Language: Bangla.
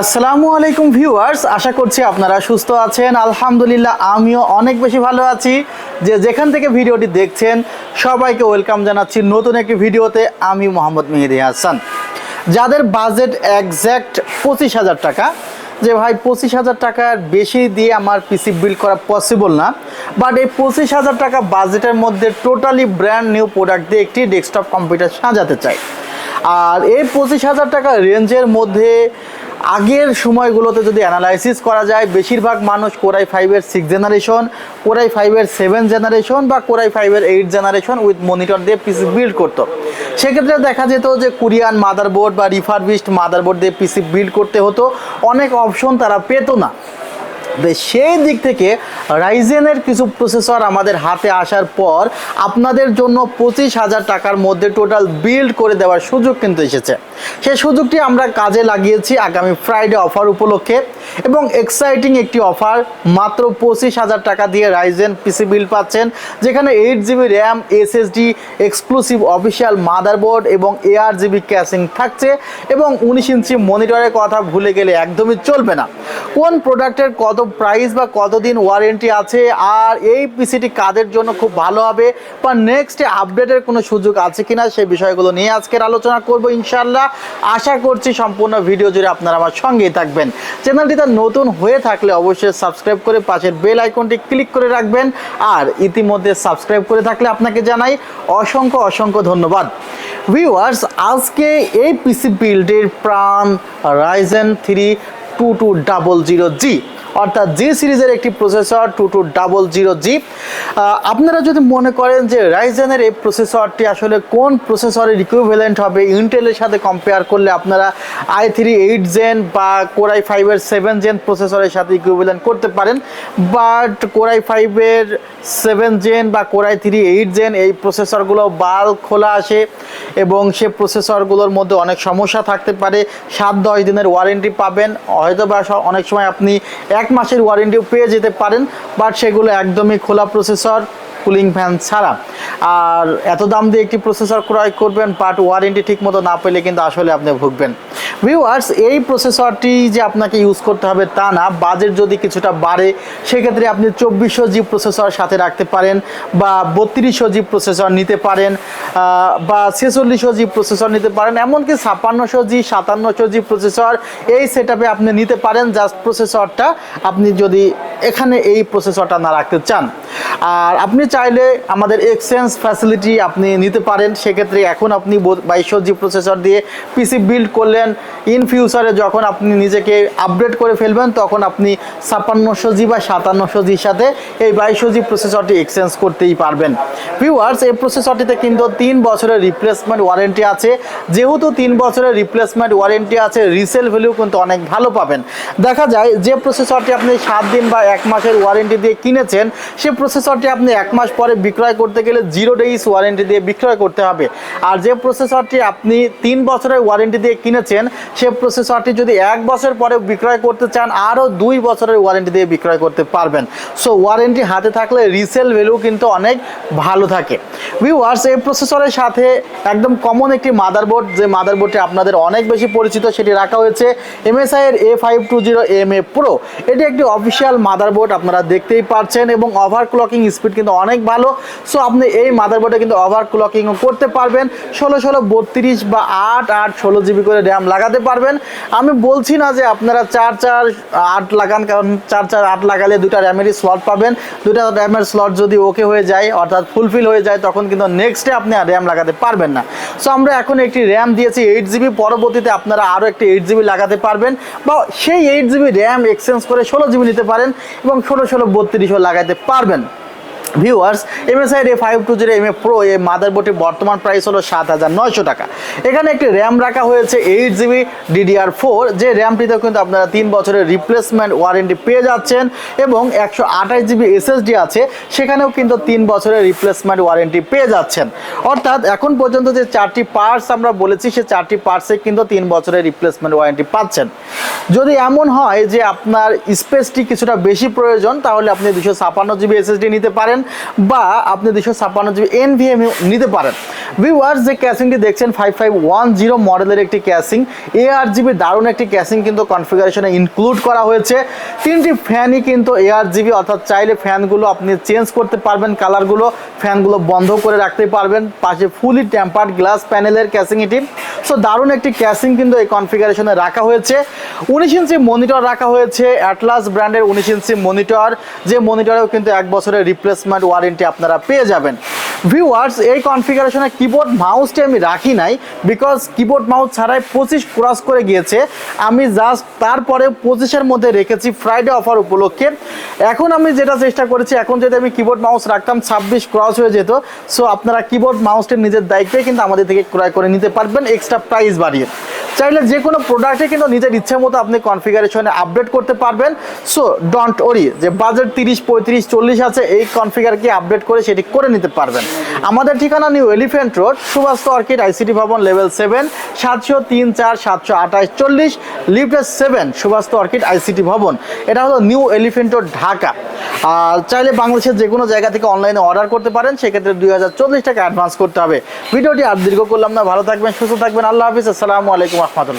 আসসালামু আলাইকুম ভিউয়ার্স, আশা করছি আপনারা সুস্থ আছেন। আলহামদুলিল্লাহ, আমিও অনেক বেশি ভালো আছি। যে যেখান থেকে ভিডিওটি দেখছেন, সবাইকে ওয়েলকাম জানাচ্ছি নতুন একটি ভিডিওতে। আমি মোহাম্মদ মেহেদি হাসান। যাদের বাজেট একজ্যাক্ট পঁচিশ হাজার টাকা, যে ভাই পঁচিশ হাজার টাকার বেশি দিয়ে আমার পিসি বিল্ড করা পসিবল না বাট এই পঁচিশ হাজার টাকা বাজেটের মধ্যে টোটালি ব্র্যান্ড নিউ প্রোডাক্ট দিয়ে একটি ডেস্কটপ কম্পিউটার সাজাতে চাই। আর এই পঁচিশ হাজার টাকা রেঞ্জের মধ্যে আগের সময়গুলোতে যদি অ্যানালাইসিস করা যায়, বেশিরভাগ মানুষ কোরাই ফাইভের সিক্স জেনারেশন কোরাই ফাইভের সেভেন জেনারেশন বা কোরাই ফাইভের এইট জেনারেশন উইথ মনিটর দিয়ে পিসি বিল্ড করতো। সেক্ষেত্রে দেখা যেত যে কোরিয়ান মাদারবোর্ড বা রিফারবিস্ট মাদারবোর্ড দিয়ে পিসি বিল্ড করতে হতো। অনেক অপশন তারা পেতো না। সেই দিক থেকে রাইজেনের কিছু প্রসেসর আমাদের হাতে আসার পর আপনাদের জন্য পঁচিশ হাজার টাকার মধ্যে টোটাল বিল্ড করে দেওয়ার সুযোগ কিন্তু এসেছে। সেই সুযোগটি আমরা কাজে লাগিয়েছি আগামী ফ্রাইডে অফার উপলক্ষে। এবং এক্সাইটিং একটি অফার মাত্র পঁচিশ হাজার টাকা দিয়ে রাইজেন পিসি বিল পাচ্ছেন, যেখানে eight GB RAM SSD exclusive official motherboard এবং এআর জিবি ক্যাশিং থাকছে এবং উনিশ ইঞ্চি মনিটরের কথা ভুলে গেলে একদমই চলবে না। কোন প্রোডাক্টের কত প্রাইস বা কতদিন ওয়ারেন্টি আছে আর এই পিসিটি কাদের জন্য খুব ভালো হবে বা নেক্সট আপডেটের কোনো সুযোগ আছে কিনা সেই বিষয়গুলো নিয়ে আজকের আলোচনা করব ইনশাল্লাহ আশা করছি সম্পূর্ণ ভিডিও জুড়ে আপনারা আমার সঙ্গেই থাকবেন। চ্যানেলটিতে নতুন হয়ে থাকলে অবশ্যই সাবস্ক্রাইব করে পাশের বেল আইকনটি ক্লিক করে রাখবেন। আর ইতিমধ্যে সাবস্ক্রাইব করে থাকলে আপনাকে জানাই অসংখ্য অসংখ্য ধন্যবাদ। ভিউয়ার্স আজকে এই পিসি বিল্ডের প্রাণ Ryzen three two two double zero G অর্থাৎ জি সিরিজের একটি processor two two double zero G. আপনারা যদি মনে করেন যে রাইজেনের এই প্রসেসরটি আসলে কোন প্রসেসরের ইকুইভ্যালেন্ট হবে ইন্টেলের সাথে কম্পেয়ার করলে আপনারা আই থ্রি এইট জেন বা কোরাই ফাইভের সেভেন জেন প্রসেসরের সাথে ইকুইভ্যালেন্ট করতে পারেন। বাট কোরাই ফাইভের সেভেন জেন বা core i three eight gen এই প্রসেসরগুলো বাল খোলা আসে এবং সে প্রসেসরগুলোর মধ্যে অনেক সমস্যা থাকতে পারে। সাত দশ দিনের ওয়ারেন্টি পাবেন। হয়তো বা অনেক সময় আপনি এক মাসের ওয়ারেন্টিও পেয়ে যেতে পারেন বাট সেগুলো একদমই খোলা প্রসেসর কুলিং ফ্যান ছাড়া। আর এত দাম দিয়ে একটি প্রসেসর ক্রয় করবেন বাট ওয়ারেন্টি ঠিক মতো না পেলে কিন্তু আসলে আপনি ভুগবেন। ভিউয়ার্স এই প্রসেসরটি যে আপনাকে ইউজ করতে হবে তা না বাজেট যদি কিছুটা বাড়ে, সেক্ষেত্রে আপনি চব্বিশশো জি প্রসেসর সাথে রাখতে পারেন বা বত্রিশশো জি প্রসেসর নিতে পারেন বা ছেচল্লিশশো জি প্রসেসর নিতে পারেন, এমনকি ছাপ্পান্নশো জি সাতান্নশো জি প্রসেসর এই সেট আপনি নিতে পারেন জাস্ট প্রসেসরটা আপনি যদি এখানে এই প্রসেসরটা না রাখতে চান। আর আপনি চাইলে আমাদের এক্সচেঞ্জ ফ্যাসিলিটি আপনি নিতে পারেন। সেক্ষেত্রে এখন আপনি বাইশশো জি প্রসেসর দিয়ে পিসি বিল্ড করলেন। ইন ফিউচারে যখন আপনি নিজেকে আপডেট করে ফেলবেন, তখন আপনি ছাপ্পান্নশো জি বা সাতান্নশো জির সাথে এই বাইশশো জি প্রসেসরটি এক্সচেঞ্জ করতেই পারবেন। ভিউয়ার্স এই প্রসেসরটিতে কিন্তু তিন বছরের রিপ্লেসমেন্ট ওয়ারেন্টি আছে। যেহেতু তিন বছরের রিপ্লেসমেন্ট ওয়ারেন্টি আছে রিসেল ভ্যালু কিন্তু অনেক ভালো পাবেন। দেখা যায়, যে প্রসেসরটি আপনি সাত দিন বা এক মাসের ওয়ারেন্টি দিয়ে কিনেছেন, সে প্রসেসরটি আপনি এক মাস পরে বিক্রয় করতে গেলে জিরো ডেইস ওয়ারেন্টি দিয়ে বিক্রয় করতে হবে। আর যে প্রসেসরটি আপনি তিন বছরের ওয়ারেন্টি দিয়ে কিনেছেন, সে প্রসেসরটি যদি এক বছর পরে বিক্রয় করতে চান, আরও দুই বছরের ওয়ারেন্টি দিয়ে বিক্রয় করতে পারবেন। সো ওয়ারেন্টি হাতে থাকলে রিসেল ভ্যালু কিন্তু অনেক ভালো থাকে। ভিউয়ার্স এই প্রসেসরের সাথে একদম কমন একটি মাদারবোর্ড যে মাদারবোর্ডটি আপনাদের অনেক বেশি পরিচিত, সেটি রাখা হয়েছে এমএসআই এর A five two zero M A pro এটি একটি অফিসিয়াল মাদারবোর্ড আপনারা দেখতেই পারছেন এবং ওভার ক্লকিং স্পিড কিন্তু অনেক ভালো। সো আপনি এই মাদারবোর্ডে কিন্তু ওভার ক্লকিংও করতে পারবেন। ষোলো ষোলো, বত্রিশ বা আট আট, ষোলো জিবি করে র্যাম লাগাতে পারবেন। আমি বলছি না যে আপনারা চার চার, আট লাগান, কারণ চার চার, আট লাগালে দুটা র্যামেরই স্লট পাবেন। দুটা র্যামের স্লট যদি ওকে হয়ে যায়, অর্থাৎ ফুলফিল হয়ে যায়, তখন কিন্তু নেক্সটে আপনি আর র্যাম লাগাতে পারবেন না। সো আমরা এখন একটি র্যাম দিয়েছি এইট জিবি পরবর্তীতে আপনারা আরও একটি এইট জিবি লাগাতে পারবেন বা সেই এইট জিবি র্যাম এক্সচেঞ্জ করে ষোলো জিবি নিতে পারেন এবং ষোলো ষোলো, বত্রিশও লাগাতে পারবেন। Viewers MSI A five two zero M A pro এই মাদারবোর্ডটির বর্তমান প্রাইস হলো সাত হাজার নয়শো টাকা। এখানে একটি র্যাম রাখা হয়েছে এইট জিবি ডিডিআর ফোর যে র্যামটিতেও কিন্তু আপনারা তিন বছরের রিপ্লেসমেন্ট ওয়ারেন্টি পেয়ে যাচ্ছেন এবং একশো আঠাশ জিবি এসএসডি আছে, সেখানেও কিন্তু তিন বছরের রিপ্লেসমেন্ট ওয়ারেন্টি পেয়ে যাচ্ছেন। অর্থাৎ এখন পর্যন্ত যে চারটি পার্টস আমরা বলেছি, সে চারটি পার্টসে কিন্তু তিন বছরের রিপ্লেসমেন্ট ওয়ারেন্টি পাচ্ছেন। যদি এমন হয় যে আপনার স্পেসটি কিছুটা বেশি প্রয়োজন, তাহলে আপনি দুশো ছাপান্ন জিবি এসএসডি নিতে পারেন। পারেন বা আপনি দুশো ছাপ্পান্ন জিবি এনভিএম নিতে পারেন। ভিউয়ার্স যে ক্যাসিংটি দেখছেন ফাইভ ফাইভ ওয়ান জিরো মডেলের একটি ক্যাসিং এ আর জিবি দারুণ একটি ক্যাসিং কিন্তু কনফিগারেশনে ইনক্লুড করা হয়েছে। তিনটি ফ্যানই কিন্তু এ আর জিবি অর্থাৎ চাইলে ফ্যানগুলো আপনি চেঞ্জ করতে পারবেন কালারগুলো ফ্যানগুলো বন্ধ করে রাখতে পারবেন। পাশে ফুলি টেম্পার্ড গ্লাস প্যানেলের ক্যাসিং এটি। সো দারুণ একটি ক্যাসিং কিন্তু এই কনফিগারেশনে রাখা হয়েছে। উনিশ ইঞ্চি মনিটর রাখা হয়েছে অ্যাটলাস ব্র্যান্ডের উনিশ ইঞ্চি মনিটর যে মনিটরেও কিন্তু এক বছরের রিপ্লেসমেন্ট ওয়ারেন্টি আপনারা পেয়ে যাবেন। ভিউয়ার্স এই কনফিগারেশনে কিবোর্ড মাউসটি আমি রাখি নাই বিকজ কিবোর্ড মাউস ছাড়াই পঁচিশ ক্রস করে গিয়েছে। আমি জাস্ট তারপরে পঁচিশের মধ্যে রেখেছি ফ্রাইডে অফার উপলক্ষে। এখন আমি যেটা চেষ্টা করেছি, এখন যদি আমি কিবোর্ড মাউস রাখতাম, ছাব্বিশ ক্রস হয়ে যেত। সো আপনারা কিবোর্ড মাউসটি নিজের দায়িত্বে কিন্তু আমাদের থেকে ক্রয় করে নিতে পারবেন এক্সট্রা প্রাইস বাড়িয়ে। চাইলে যে কোনো প্রোডাক্টে কিন্তু নিজের ইচ্ছে মতো আপনি কনফিগারেশনে আপডেট করতে পারবেন। সো ডোন্ট ওরি যে বাজেট তিরিশ, পঁয়ত্রিশ, চল্লিশ আছে, এই কনফিগারকে আপডেট করে সেটি করে নিতে পারবেন। আমাদের ঠিকানা new elephant road Subhash orchid ICT ভবন লেভেল সেভেন সাতশো তিন চার, সাতশো আঠাশ, চল্লিশ লিফটার সেভেন সুভাষ অর্কিড আইসিটি ভবন। এটা হলো নিউ এলিফেন্ট রোড ঢাকা। আর চাইলে বাংলাদেশের যে কোনো জায়গা থেকে অনলাইনে অর্ডার করতে পারেন, সেক্ষেত্রে দুই হাজার চল্লিশ টাকা অ্যাডভান্স করতে হবে। ভিডিওটি আর দীর্ঘ করলাম না, ভালো থাকবেন, সুস্থ থাকবেন, আল্লাহ হাফিজ, আসসালামু আলাইকুম, রহমতুল্লাহ।